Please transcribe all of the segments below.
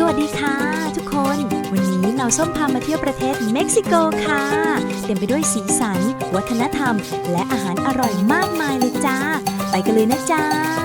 สวัสดีค่ะ ทุกคน วันนี้เราส้มพามาเที่ยวประเทศเม็กซิโกค่ะ เต็มไปด้วยสีสัน วัฒนธรรม และอาหารอร่อยมากมายเลยจ้า ไปกันเลยนะจ๊ะ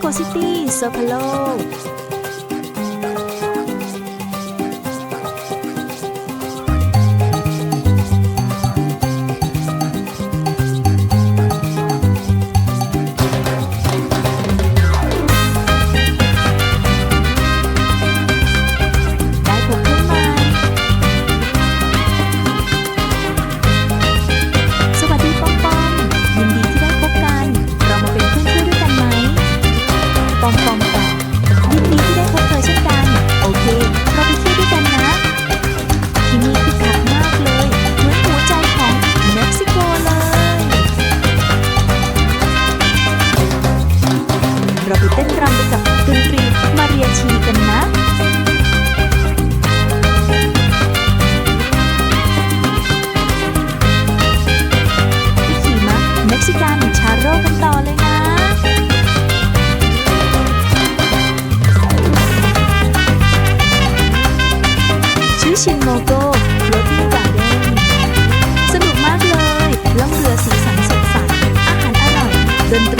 โกซิตี้โซคาโล กซิกันชาโร่กันต่อเลยนะชื่อชินโมโก floating garden สนุกมากเลยล่องเรือสีสันสดใสอาหารอร่อยดนตรี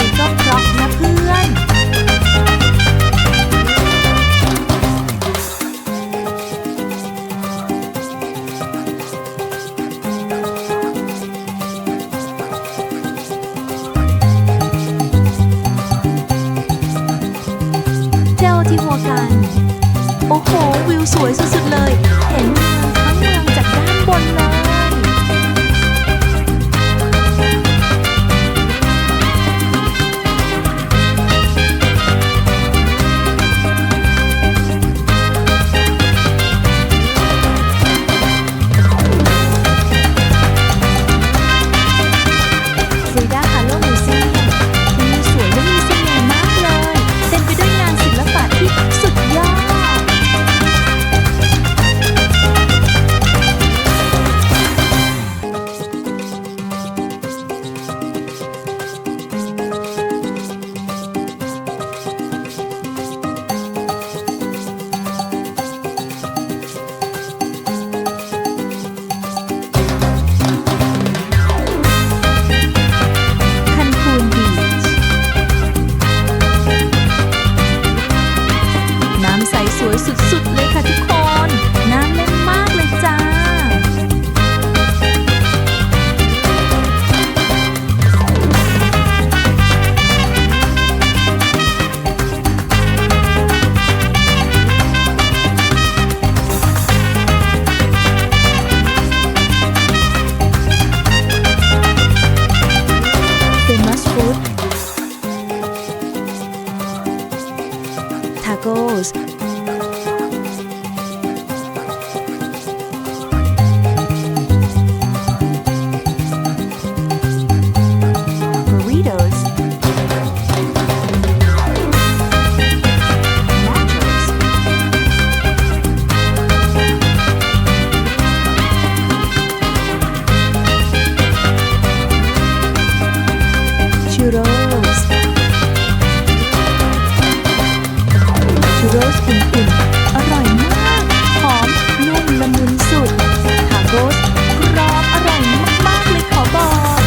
ที่หัวกันโอ้โห วิวสวยสุดๆเลย เห็นเมืองทั้งเมืองจากด้าน churros อุ่นๆ อร่อยมาก หอม นุ่มละมุนสุด ทาโกสกรอบอร่อยมาก ๆ เลยขอบอก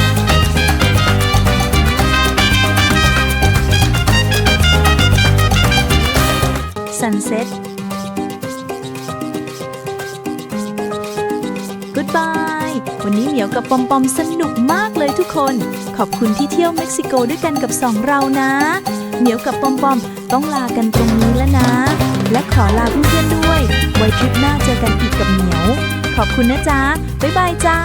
Sunset Goodbye วันนี้เหมียวกับปอมปอมสนุกมากเลยทุกคน ขอบคุณที่เที่ยวเม็กซิโกด้วยกันกับสองเรานะ เหมียวกับปอมปอมต้องลากันตรงนี้แล้วนะ และขอลาเพื่อนๆด้วย ไว้ทริปหน้าเจอกันอีกกับเหมียว ขอบคุณนะจ๊ะ บ๊ายบายจ้า